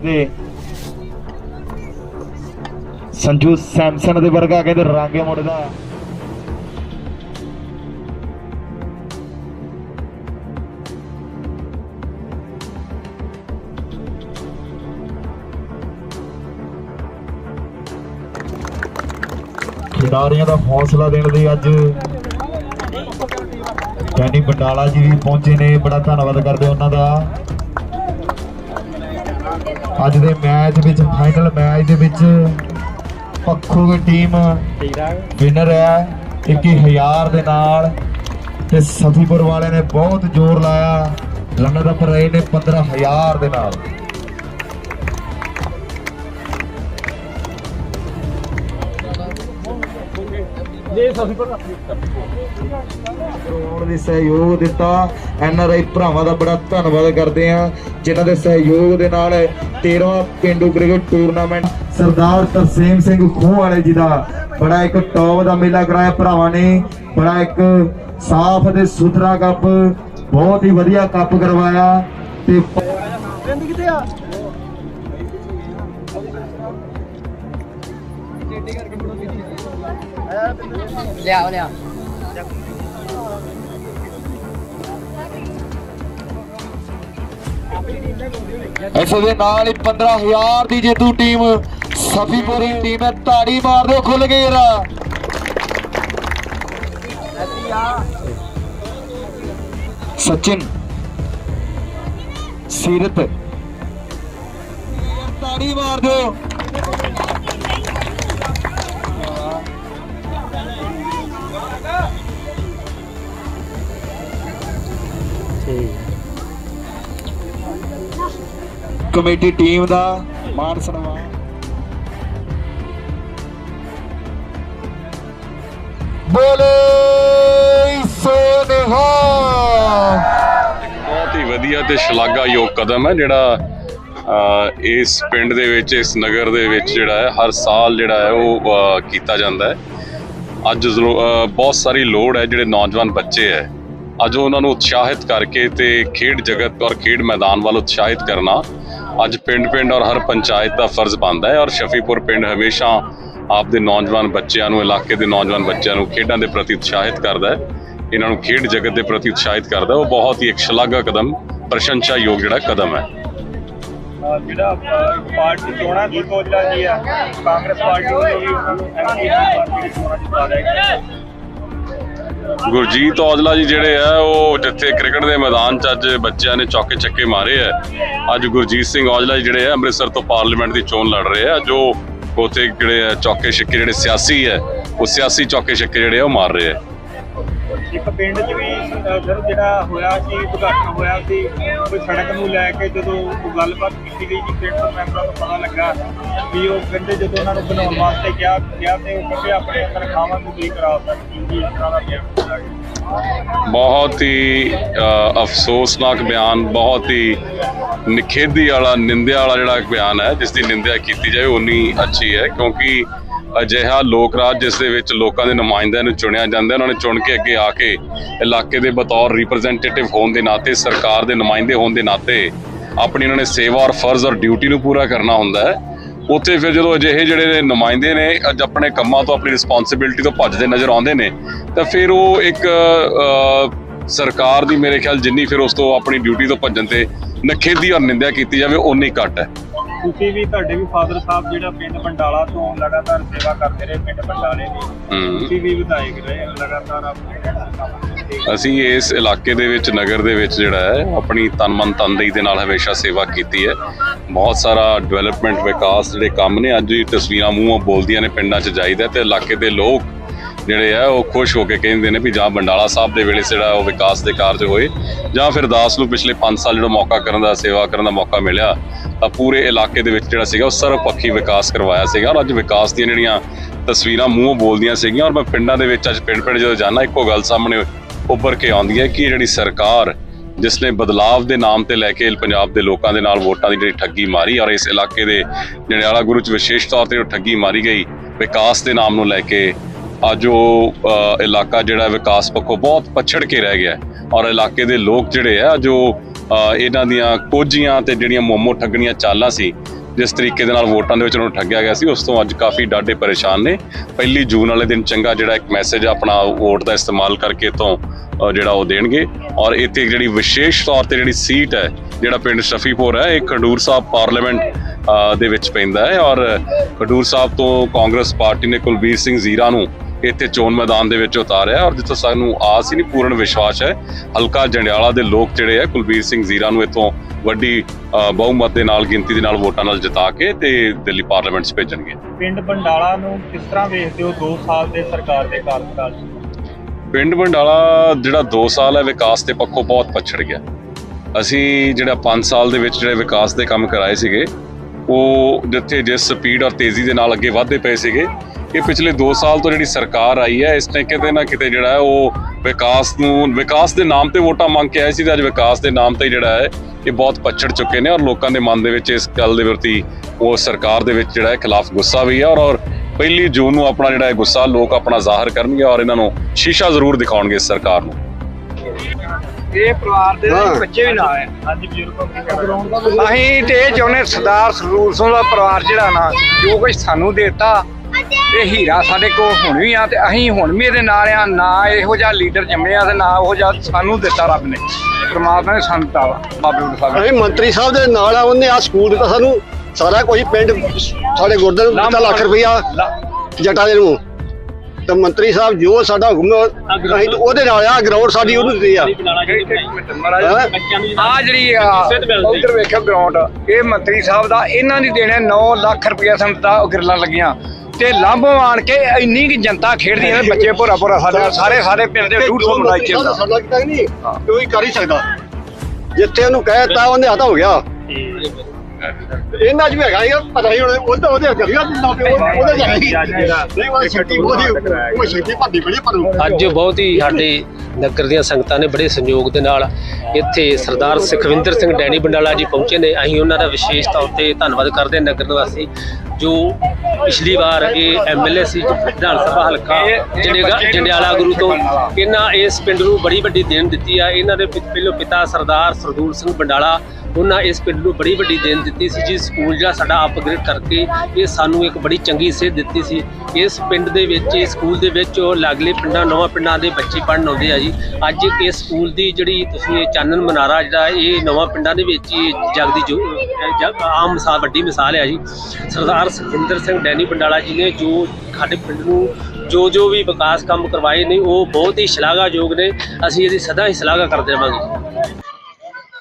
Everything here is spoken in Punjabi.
ਦੇ ਸੰਜੂ ਸੈਮਸਨ ਦੇ ਵਰਗਾ ਕਹਿੰਦੇ ਰਾਂਗੇ ਮੁੜਦਾ ਖਿਡਾਰੀਆਂ ਦਾ ਹੌਸਲਾ ਦੇਣ ਲਈ ਅੱਜ ਕੈਨੀ ਬਟਾਲਾ ਜੀ ਵੀ ਪਹੁੰਚੇ ਨੇ। ਬੜਾ ਧੰਨਵਾਦ ਕਰਦੇ ਉਹਨਾਂ ਦਾ। ਅੱਜ ਦੇ ਮੈਚ ਵਿੱਚ ਫਾਈਨਲ ਮੈਚ ਦੇ ਵਿੱਚ ਪੱਖੂ ਦੀ ਟੀਮ ਵਿਨਰ ਹੈ 21000 ਦੇ ਨਾਲ ਤੇ ਸਫੀਪੁਰ ਵਾਲੇ ਨੇ ਬਹੁਤ ਜ਼ੋਰ ਲਾਇਆ। ਰਨਰ ਅਪ ਰਹੇ ਨੇ 15000 ਦੇ ਨਾਲ। ਦੇ ਸਹਿਯੋਗ ਦਿੱਤਾ। ਐਨ ਆਰ ਆਈ ਭਰਾਵਾਂ ਦਾ ਬੜਾ ਧੰਨਵਾਦ ਕਰਦੇ ਆ ਜਿਨ੍ਹਾਂ ਦੇ ਸਹਿਯੋਗ ਦੇ ਨਾਲ 13ਵਾਂ ਪਿੰਡੂ ਕ੍ਰਿਕਟ ਟੂਰਨਾਮੈਂਟ ਸਰਦਾਰ ਤਰਸੇਮ ਸਿੰਘ ਖੂਹ ਵਾਲੇ ਜੀ ਦਾ ਬੜਾ ਇੱਕ ਟੌਪ ਦਾ ਮੇਲਾ ਕਰਾਇਆ ਭਰਾਵਾਂ ਨੇ। ਬੜਾ ਇੱਕ ਸਾਫ਼ ਤੇ ਸੁਥਰਾ ਕੱਪ ਬਹੁਤ ਹੀ ਵਧੀਆ ਕੱਪ ਕਰਵਾਇਆ। ਤੇ ਲਿਆਓ ਲਿਆ ਇਸ ਦੇ ਨਾਲ ਹੀ 15000 ਦੀ ਜੇਤੂ ਟੀਮ ਸਫੀਪੁਰੀ ਟੀਮ ਹੈ। ਤਾੜੀ ਮਾਰ ਦਿਓ ਖੁੱਲ ਗਈ ਰਾ ਸਚਿਨ, ਸੀਰਤ। ਤਾੜੀ ਮਾਰ ਦਿਓ। ਕਮੇਟੀ ਟੀਮ ਦਾ ਮਾਨ ਸਨਮਾਨ। ਬੋਲੇ ਸੋਨਹਾ। ਬਹੁਤ ਹੀ ਵਧੀਆ ਤੇ ਸ਼ਲਾਘਾਯੋਗ ਕਦਮ ਹੈ ਜਿਹੜਾ ਇਸ ਪਿੰਡ ਦੇ ਵਿੱਚ, ਇਸ ਨਗਰ ਦੇ ਵਿੱਚ ਜਿਹੜਾ ਹੈ, ਹਰ ਸਾਲ ਜਿਹੜਾ ਹੈ ਉਹ ਕੀਤਾ ਜਾਂਦਾ ਹੈ। ਅੱਜ ਬਹੁਤ ਸਾਰੀ ਲੋੜ ਹੈ ਜਿਹੜੇ ਨੌਜਵਾਨ ਬੱਚੇ ਹੈ। ਅੱਜ ਉਹਨਾਂ ਨੂੰ ਉਤਸ਼ਾਹਿਤ ਕਰਕੇ ਤੇ ਖੇਡ ਜਗਤ ਔਰ ਖੇਡ ਮੈਦਾਨ ਵੱਲ ਉਤਸ਼ਾਹਿਤ ਕਰਨਾ ਅੱਜ ਪਿੰਡ-ਪਿੰਡ ਔਰ ਹਰ ਪੰਚਾਇਤ ਦਾ ਫਰਜ਼ ਬਣਦਾ ਹੈ ਔਰ ਸ਼ਫੀਪੁਰ ਪਿੰਡ ਹਮੇਸ਼ਾ ਆਪਦੇ ਨੌਜਵਾਨ ਬੱਚਿਆਂ ਨੂੰ, ਇਲਾਕੇ ਦੇ ਨੌਜਵਾਨ ਬੱਚਿਆਂ ਨੂੰ ਖੇਡਾਂ ਦੇ ਪ੍ਰਤੀ ਉਤਸ਼ਾਹਿਤ ਕਰਦਾ ਹੈ। ਇਹਨਾਂ ਨੂੰ ਖੇਡ ਜਗਤ ਦੇ ਪ੍ਰਤੀ ਉਤਸ਼ਾਹਿਤ ਕਰਦਾ ਉਹ ਬਹੁਤ ਹੀ ਇੱਕ ਸ਼ਲਾਘਾ ਕਦਮ, ਪ੍ਰਸ਼ੰਸਾਯੋਗ ਜਿਹੜਾ ਕਦਮ ਹੈ। ਜਿਹੜਾ ਪਾਰਟੀ ਚੋਣਾਂ ਦੀ ਕੋਲਾ ਜੀ ਆ, ਕਾਂਗਰਸ ਪਾਰਟੀ ਵੱਲੋਂ ਵੀ ਉਹਨਾਂ ਨੂੰ ਐਮਪੀ ਪਾਰਟੀ ਚੋਣਾਂ ਚ ਪਾ ਗੁਰਜੀਤ ਔਜਲਾ ਜੀ ਜਿਹੜੇ ਆ, ਉਹ ਜਿੱਥੇ ਕ੍ਰਿਕਟ ਦੇ ਮੈਦਾਨ 'ਚ ਅੱਜ ਬੱਚਿਆਂ ਨੇ ਚੌਕੇ ਚੱਕੇ ਮਾਰੇ ਆ। ਅੱਜ ਗੁਰਜੀਤ ਸਿੰਘ ਔਜਲਾ ਜੀ ਜਿਹੜੇ ਆ, ਅੰਮ੍ਰਿਤਸਰ ਤੋਂ ਪਾਰਲੀਮੈਂਟ ਦੀ ਚੋਣ ਲੜ ਰਹੇ ਆ। ਜੋ ਉੱਥੇ ਜਿਹੜੇ ਆ, ਚੌਕੇ ਛੱਕੇ ਜਿਹੜੇ ਸਿਆਸੀ ਹੈ ਉਹ ਸਿਆਸੀ ਚੌਕੇ ਛੱਕੇ ਜਿਹੜੇ ਆ, ਉਹ ਮਾਰ ਰਹੇ ਆ। ਇੱਕ ਪਿੰਡ 'ਚ ਵੀ ਸਰ, ਜਿਹੜਾ ਹੋਇਆ ਸੀ ਉਦਘਾਟਨ ਹੋਇਆ ਸੀ, ਕੋਈ ਸੜਕ ਨੂੰ ਲੈ ਕੇ ਜਦੋਂ ਗੱਲਬਾਤ ਕੀਤੀ ਗਈ ਜੀ ਪਿੰਡ ਦੇ ਮੈਂਬਰਾਂ ਨੂੰ ਪਤਾ ਲੱਗਾ ਵੀ ਉਹ ਕਹਿੰਦੇ ਜਦੋਂ ਉਹਨਾਂ ਨੂੰ ਬਣਾਉਣ ਵਾਸਤੇ ਕਿਹਾ ਕਿਹਾ ਤੇ ਉਹ ਕਹਿੰਦੇ ਆਪਣੇ ਤਨਖਾਹਾਂ ਨੂੰ ਵੀ ਕਰਾ ਸਕਦੇ ਜੀ ਇਸ ਤਰ੍ਹਾਂ ਦਾ ਕਿਹਾ ਬਹੁਤ ਹੀ ਅਫਸੋਸਨਾਕ ਬਿਆਨ, ਬਹੁਤ ਹੀ ਨਿਖੇਧੀ ਵਾਲਾ, ਨਿੰਦਿਆ ਵਾਲਾ ਜਿਹੜਾ ਬਿਆਨ ਹੈ, ਜਿਸ ਦੀ ਨਿੰਦਿਆ ਕੀਤੀ ਜਾਏ ਉਨੀ ਅੱਛੀ ਹੈ, ਕਿਉਂਕਿ ਅਜਿਹਾ ਲੋਕ ਰਾਜ ਜਿਸ ਦੇ ਵਿੱਚ ਲੋਕਾਂ ਦੇ ਨੁਮਾਇੰਦਿਆਂ ਨੂੰ ਚੁਣਿਆ ਜਾਂਦਾ ਉਹਨਾਂ ਨੇ ਚੁਣ ਕੇ ਅੱਗੇ ਆ ਕੇ ਇਲਾਕੇ ਦੇ ਬਤੌਰ ਰਿਪਰੈਜ਼ੈਂਟੇਟਿਵ ਹੋਣ ਦੇ ਨਾਤੇ, ਸਰਕਾਰ ਦੇ ਨੁਮਾਇੰਦੇ ਹੋਣ ਦੇ ਨਾਤੇ ਆਪਣੀ ਉਹਨਾਂ ਨੇ ਸੇਵਾ ਔਰ ਫਰਜ਼ ਔਰ ਡਿਊਟੀ ਨੂੰ ਪੂਰਾ ਕਰਨਾ ਹੁੰਦਾ ਹੈ। ਉੱਥੇ ਫਿਰ ਜਦੋਂ ਅਜਿਹੇ ਜਿਹੜੇ ਨੁਮਾਇੰਦੇ ਨੇ, ਅੱਜ ਆਪਣੇ ਕੰਮਾਂ ਤੋਂ, ਆਪਣੀ ਰਿਸਪੌਂਸਿਬਿਲਟੀ ਤੋਂ ਭੱਜਦੇ ਨਜ਼ਰ ਆਉਂਦੇ ਨੇ, ਤਾਂ ਫਿਰ ਉਹ ਇੱਕ ਸਰਕਾਰ ਦੀ ਮੇਰੇ ਖਿਆਲ ਜਿੰਨੀ ਫਿਰ ਉਸ ਤੋਂ ਆਪਣੀ ਡਿਊਟੀ ਤੋਂ ਭੱਜਣ ਤੇ ਨਖੇਦੀ ਔਰ ਨਿੰਦਿਆ ਕੀਤੀ ਜਾਵੇ, ਓਨੀ ਘੱਟ ਹੈ। ਤੁਸੀਂ ਵੀ ਤੁਹਾਡੇ ਵੀ ਫਾਦਰ ਸਾਹਿਬ ਜਿਹੜਾ ਪਿੰਡ ਬੰਡਾਲਾ ਤੋਂ ਲਗਾਤਾਰ ਸੇਵਾ ਕਰਦੇ ਰਹੇ ਪਿੰਡ ਬੰਡਾਲੇ ਦੀ। ਤੁਸੀਂ ਵੀ ਵਿਧਾਇਕ ਰਹੇ ਲਗਾਤਾਰ ਆਪਣੇ ਅਸੀਂ ਇਸ ਇਲਾਕੇ ਦੇ ਵਿੱਚ ਨਗਰ ਦੇ ਵਿੱਚ ਜਿਹੜਾ ਹੈ ਆਪਣੀ ਤਨ ਮਨ ਤਨਦੇਹੀ ਦੇ ਨਾਲ ਹਮੇਸ਼ਾ ਸੇਵਾ ਕੀਤੀ ਹੈ ਬਹੁਤ ਸਾਰਾ ਡਿਵੈਲਪਮੈਂਟ ਵਿਕਾਸ ਜਿਹੜੇ ਕੰਮ ਨੇ ਅੱਜ ਵੀ ਤਸਵੀਰਾਂ ਮੂੰਹੋਂ ਬੋਲਦੀਆਂ ਨੇ ਪਿੰਡਾਂ 'ਚ ਜਾਈਦਾ ਤੇ ਇਲਾਕੇ ਦੇ ਲੋਕ ਜਿਹੜੇ ਆ, ਉਹ ਖੁਸ਼ ਹੋ ਕੇ ਕਹਿੰਦੇ ਨੇ ਵੀ ਜਾਂ ਬੰਡਾਲਾ ਸਾਹਿਬ ਦੇ ਵੇਲੇ ਜਿਹੜਾ ਉਹ ਵਿਕਾਸ ਦੇ ਕਾਰਜ ਹੋਏ, ਜਾਂ ਫਿਰ ਦਾਸ ਨੂੰ ਪਿਛਲੇ 5 ਸਾਲ ਜਿਹੜਾ ਮੌਕਾ ਕਰਨ ਦਾ, ਸੇਵਾ ਕਰਨ ਦਾ ਮੌਕਾ ਮਿਲਿਆ, ਤਾਂ ਪੂਰੇ ਇਲਾਕੇ ਦੇ ਵਿੱਚ ਜਿਹੜਾ ਸੀਗਾ, ਉਹ ਸਰਵਪੱਖੀ ਵਿਕਾਸ ਕਰਵਾਇਆ ਸੀਗਾ ਔਰ ਅੱਜ ਵਿਕਾਸ ਦੀਆਂ ਜਿਹੜੀਆਂ ਤਸਵੀਰਾਂ ਮੂੰਹੋਂ ਬੋਲਦੀਆਂ ਸੀਗੀਆਂ ਔਰ ਮੈਂ ਪਿੰਡਾਂ ਦੇ ਵਿੱਚ ਅੱਜ ਪਿੰਡ ਪਿੰਡ ਜਦੋਂ ਜਾਣਾ ਇੱਕੋ ਗੱਲ ਸਾਹਮਣੇ ਉੱਭਰ ਕੇ ਆਉਂਦੀ ਹੈ ਕਿ ਜਿਹੜੀ ਸਰਕਾਰ ਜਿਸ ਨੇ ਬਦਲਾਵ ਦੇ ਨਾਮ ਤੇ ਲੈ ਕੇ ਪੰਜਾਬ ਦੇ ਲੋਕਾਂ ਦੇ ਨਾਲ ਵੋਟਾਂ ਦੀ ਜਿਹੜੀ ਠੱਗੀ ਮਾਰੀ ਔਰ ਇਸ ਇਲਾਕੇ ਦੇ ਜੰਡਿਆਲਾ ਗੁਰੂ ਚ ਵਿਸ਼ੇਸ਼ ਤੌਰ ਤੇ ਉਹ ਠੱਗੀ ਮਾਰੀ ਗਈ, ਵਿਕਾਸ ਦੇ ਨਾਮ ਨੂੰ ਲੈ ਕੇ ਅੱਜ ਉਹ ਇਲਾਕਾ ਜਿਹੜਾ ਵਿਕਾਸ ਪੱਖੋਂ ਬਹੁਤ ਪਛੜ ਕੇ ਰਹਿ ਗਿਆ ਔਰ ਇਲਾਕੇ ਦੇ ਲੋਕ ਜਿਹੜੇ ਆ ਜੋ ਅ, ਇਹਨਾਂ ਦੀਆਂ ਕੋਝੀਆਂ ਤੇ ਜਿਹੜੀਆਂ ਮੋਮੋ ਠੱਗਣੀਆਂ ਚਾਲਾਂ ਸੀ ਜਿਸ ਤਰੀਕੇ ਦੇ ਨਾਲ ਵੋਟਾਂ ਦੇ ਵਿੱਚ ਉਹਨਾਂ ਨੂੰ ਠੱਗਿਆ ਗਿਆ ਸੀ ਉਸ ਤੋਂ ਅੱਜ ਕਾਫੀ ਡਾਢੇ ਪਰੇਸ਼ਾਨ ਨੇ। ਪਹਿਲੀ ਜੂਨ ਵਾਲੇ ਦਿਨ ਚੰਗਾ ਜਿਹੜਾ ਇੱਕ ਮੈਸੇਜ ਆਪਣਾ ਵੋਟ ਦਾ ਇਸਤੇਮਾਲ ਕਰਕੇ ਤੋਂ ਜਿਹੜਾ ਉਹ ਦੇਣਗੇ। ਔਰ ਇੱਥੇ ਜਿਹੜੀ ਵਿਸ਼ੇਸ਼ ਤੌਰ ਤੇ ਜਿਹੜੀ ਸੀਟ ਹੈ ਜਿਹੜਾ ਪਿੰਡ ਸ਼ਫੀਪੁਰ ਹੈ ਇਹ ਖਡੂਰ ਸਾਹਿਬ ਪਾਰਲੀਮੈਂਟ ਦੇ ਵਿੱਚ ਪੈਂਦਾ ਹੈ। ਔਰ ਖਡੂਰ ਸਾਹਿਬ ਤੋਂ ਕਾਂਗਰਸ ਪਾਰਟੀ ਨੇ ਕੁਲਬੀਰ ਸਿੰਘ ਜ਼ੀਰਾ ਨੂੰ ਇੱਥੇ ਚੋਣ ਮੈਦਾਨ ਦੇ ਵਿੱਚ ਉਤਾਰਿਆ ਔਰ ਜਿੱਥੋਂ ਸਾਨੂੰ ਆਸ ਹੀ ਨਹੀਂ ਪੂਰਨ ਵਿਸ਼ਵਾਸ ਹੈ। ਹਲਕਾ ਜੰਡਿਆਲਾ ਦੇ ਲੋਕ ਜਿਹੜੇ ਆ ਕੁਲਬੀਰ ਸਿੰਘ ਜ਼ੀਰਾ ਨੂੰ ਇੱਥੋਂ ਵੱਡੀ ਬਹੁਮਤ ਦੇ ਨਾਲ ਗਿਣਤੀ ਦੇ ਨਾਲ ਵੋਟਾਂ ਨਾਲ ਜਿਤਾ ਕੇ ਤੇ ਦਿੱਲੀ ਪਾਰਲੀਮੈਂਟ 'ਚ ਭੇਜਣਗੇ। ਪਿੰਡ ਬੰਡਾਲਾ ਨੂੰ ਕਿਸ ਤਰ੍ਹਾਂ ਵੇਖਦੇ ਹੋ 2 ਸਾਲ ਦੇ ਸਰਕਾਰ ਦੇ ਕਾਰਜਕਾਲ ਪਿੰਡ ਬੰਡਾਲਾ ਜਿਹੜਾ 2 ਸਾਲ ਹੈ ਵਿਕਾਸ ਦੇ ਪੱਖੋਂ ਬਹੁਤ ਪਛੜ ਗਿਆ। ਅਸੀਂ ਜਿਹੜਾ 5 ਸਾਲ ਦੇ ਵਿੱਚ ਜਿਹੜੇ ਵਿਕਾਸ ਦੇ ਕੰਮ ਕਰਾਏ ਸੀਗੇ ਉਹ ਜਿੱਥੇ ਜਿਸ ਸਪੀਡ ਔਰ ਤੇਜ਼ੀ ਦੇ ਨਾਲ ਅੱਗੇ ਵਧਦੇ ਪਏ ਸੀਗੇ ਇਹ ਪਿਛਲੇ 2 ਸਾਲ ਤੋਂ ਜਿਹੜੀ ਸਰਕਾਰ ਆਈ ਹੈ ਇਸ ਨੇ ਕਿਤੇ ਨਾ ਕਿਤੇ ਜਿਹੜਾ ਹੈ ਉਹ ਵਿਕਾਸ ਨੂੰ ਵਿਕਾਸ ਦੇ ਨਾਮ ਤੇ ਵੋਟਾਂ ਮੰਗ ਕੇ ਆਏ ਸੀ ਤੇ ਅੱਜ ਵਿਕਾਸ ਦੇ ਨਾਮ ਤੇ ਜਿਹੜਾ ਹੈ ਇਹ ਬਹੁਤ ਪਛੜ ਚੁੱਕੇ ਨੇ ਔਰ ਲੋਕਾਂ ਦੇ ਮਨ ਦੇ ਵਿੱਚ ਇਸ ਗੱਲ ਦੇ ਪ੍ਰਤੀ ਉਹ ਸਰਕਾਰ ਦੇ ਵਿੱਚ ਜਿਹੜਾ ਹੈ ਖਿਲਾਫ ਗੁੱਸਾ ਵੀ ਹੈ ਔਰ ਔਰ ਪਹਿਲੀ ਜੂਨ ਨੂੰ ਆਪਣਾ ਜਿਹੜਾ ਹੈ ਗੁੱਸਾ ਲੋਕ ਆਪਣਾ ਜ਼ਾਹਰ ਕਰਨਗੇ ਔਰ ਇਹਨਾਂ ਨੂੰ ਸ਼ੀਸ਼ਾ ਜ਼ਰੂਰ ਦਿਖਾਉਣਗੇ ਇਸ ਸਰਕਾਰ ਨੂੰ। ਇਹ ਪਰਿਵਾਰ ਦੇ ਬੱਚੇ ਵੀ ਨਾਲ ਆ ਹਾਂਜੀ ਬਜ਼ੁਰਗੋ ਕੀ ਅਸੀਂ ਤੇ ਇਹ ਚਾਹੁੰਦੇ ਸਰਦਾਰ ਸਰੂਰ ਸਿੰਘ ਦਾ ਪਰਿਵਾਰ ਜਿਹੜਾ ਨਾ ਜੋ ਕੁਝ ਸਾਨੂੰ ਦਿੱਤਾ ਇਹ ਹੀਰਾ ਸਾਡੇ ਕੋਲ ਹੁਣ ਵੀ ਆ ਤੇ ਅਸੀਂ ਹੁਣ ਵੀ ਇਹਦੇ ਨਾਲ ਆ ਨਾ ਇਹੋ ਜਿਹਾ ਲੀਡਰ ਜੰਮਿਆ ਤੇ ਨਾ ਉਹ ਜਿਹਾ ਸਾਨੂੰ ਦਿੱਤਾ ਰੱਬ ਨੇ। ਪ੍ਰਮਾਤਮਾ ਨੇ ਸਾਨੂੰ ਦਿੱਤਾ ਵਾ ਬਾਬੇ ਬੁੱਢਾ ਸਾਹਿਬ ਨੇ। ਅਸੀਂ ਮੰਤਰੀ ਸਾਹਿਬ ਦੇ ਨਾਲ ਆ ਉਹਨੇ ਆ ਸਕੂਲ ਦਿੱਤਾ ਸਾਨੂੰ। ਸਾਰਾ ਕੁਝ ਪਿੰਡ ਸਾਡੇ ਗੁਰਦੇ ਨੂੰ ਦਿੱਤਾ ਲੱਖ ਰੁਪਈਆ ਜੱਟਾਂ ਦੇ ਨੂੰ। ਤੇ ਮੰਤਰੀ ਸਾਹਿਬ ਜੋ ਸਾਡਾ ਹੁਕਮ ਹੈ, ਅਸੀਂ ਤਾਂ ਉਹਦੇ ਨਾਲ ਆ ਗਰਾਊਂਡ ਸਾਡੀ ਉਹਨੂੰ ਦਿੱਤੀ ਆ। ਆ ਜਿਹੜੀ ਆ ਉਧਰ ਵੇਖੋ ਗਰਾਊਂਡ ਇਹ ਮੰਤਰੀ ਸਾਹਿਬ ਦਾ ਇਹਨਾਂ ਦੀ ਦੇਣੇ 9 ਲੱਖ ਰੁਪਇਆ ਸਾਨੂੰ ਤਾਂ ਗਿਰਲਾਂ ਲੱਗੀਆਂ। ਤੇ ਲਾਂਭੋਂ ਆਣ ਕੇ ਇੰਨੀ ਕਿ ਜਨਤਾ ਖੇਡਦੀ ਹੈ ਬੱਚੇ ਭੋਰਾ ਭੋਰਾ ਸਾਡੇ ਸਾਰੇ ਸਾਰੇ ਪਿੰਡ ਦੇ 150 ਮੁੰਡਾ ਇੱਥੇ ਹੁੰਦਾ ਸਾਡਾ ਕੀਤਾ ਨਹੀਂ ਕੋਈ ਕਰ ਹੀ ਸਕਦਾ। ਜਿੱਥੇ ਉਹਨੂੰ ਕਹਿਤਾ ਉਹਨੇ ਹੱਥ ਹੋ ਗਿਆ। ਇਹਨਾਂ 'ਚ ਵੀ ਹੈਗਾ ਇਹ ਪਤਾ ਨਹੀਂ ਹੁਣ ਉਹਦੇ ਉਹਦੇ ਕਰੀਆ ਨਾ ਪਿਓ ਉਹਦੇ ਨਹੀਂ। ਉਹ ਛੱਟੀ ਉਹਦੀ ਉਹ ਛੱਟੀ ਭੱਦੀ ਬੜੀ ਪਰ ਅੱਜ ਬਹੁਤ ਹੀ ਸਾਡੇ ਨਗਰ ਦੀਆਂ ਸੰਗਤਾਂ ਨੇ ਬੜੇ ਸੰਯੋਗ ਦੇ ਨਾਲ ਇੱਥੇ ਸਰਦਾਰ ਸੁਖਵਿੰਦਰ ਸਿੰਘ ਡੈਣੀ ਬੰਡਾਲਾ ਜੀ ਪਹੁੰਚੇ ਨੇ। ਅਸੀਂ ਉਹਨਾਂ ਦਾ ਵਿਸ਼ੇਸ਼ ਤੌਰ ਤੇ ਧੰਨਵਾਦ ਕਰਦੇ ਹਾਂ ਨਗਰ ਨਿਵਾਸੀ ਜੋ ਪਿਛਲੀ ਵਾਰ ਇਹ ਐਮਐਲਏ ਸੀ ਵਿਧਾਨ ਸਭਾ ਹਲਕਾ ਜੰਡਿਆਲਾ ਜੰਡਿਆਲਾ ਗੁਰੂ ਤੋਂ ਇਹਨਾਂ ਇਸ ਪਿੰਡ ਨੂੰ ਬੜੀ ਵੱਡੀ ਦੇਣ ਦਿੱਤੀ ਆ। ਇਹਨਾਂ ਦੇ ਪਿ- ਪਹਿਲੋਂ ਪਿਤਾ ਸਰਦਾਰ ਸਰਦੂਲ ਸਿੰਘ ਬੰਡਾਲਾ ਉਹਨਾਂ ਇਸ ਪਿੰਡ ਨੂੰ ਬੜੀ ਵੱਡੀ ਦੇਣ ਦਿੱਤੀ ਸੀ ਜੀ ਸਕੂਲ ਜਿਹੜਾ ਸਾਡਾ ਅਪਗ੍ਰੇਡ ਕਰਕੇ ਇਹ ਸਾਨੂੰ ਇੱਕ ਬੜੀ ਚੰਗੀ ਸੇਧ ਦਿੱਤੀ ਸੀ। ਇਸ ਪਿੰਡ ਦੇ ਵਿੱਚ, ਇਸ ਸਕੂਲ ਦੇ ਵਿੱਚ ਉਹ ਲਾਗਲੇ ਪਿੰਡਾਂ, ਨਵਾਂ ਪਿੰਡਾਂ ਦੇ ਬੱਚੇ ਪੜ੍ਹਨ ਆਉਂਦੇ ਆ ਜੀ। ਅੱਜ ਇਸ ਸਕੂਲ ਦੀ ਜਿਹੜੀ ਤੁਸੀਂ ਇਹ ਚਾਨਣ ਮਨਾਰਾ ਜਿਹੜਾ, ਇਹ ਨਵਾਂ ਪਿੰਡਾਂ ਦੇ ਵਿੱਚ ਹੀ ਜਗਦੀ ਜੋ ਆਮ ਮਿਸਾਲ ਵੱਡੀ ਮਿਸਾਲ ਹੈ ਜੀ। ਸਰਦਾਰ ਸੁਖਿੰਦਰ ਸਿੰਘ ਡੈਨੀ ਪੰਡਾਲਾ ਜੀ ਨੇ ਜੋ ਸਾਡੇ ਪਿੰਡ ਨੂੰ ਜੋ ਜੋ ਵੀ ਵਿਕਾਸ ਕੰਮ ਕਰਵਾਏ ਨੇ, ਉਹ ਬਹੁਤ ਹੀ ਸ਼ਲਾਘਾਯੋਗ ਨੇ। ਅਸੀਂ ਇਹਦੀ ਸਦਾ ਹੀ ਸ਼ਲਾਘਾ ਕਰਦੇ ਰਹਾਂਗੇ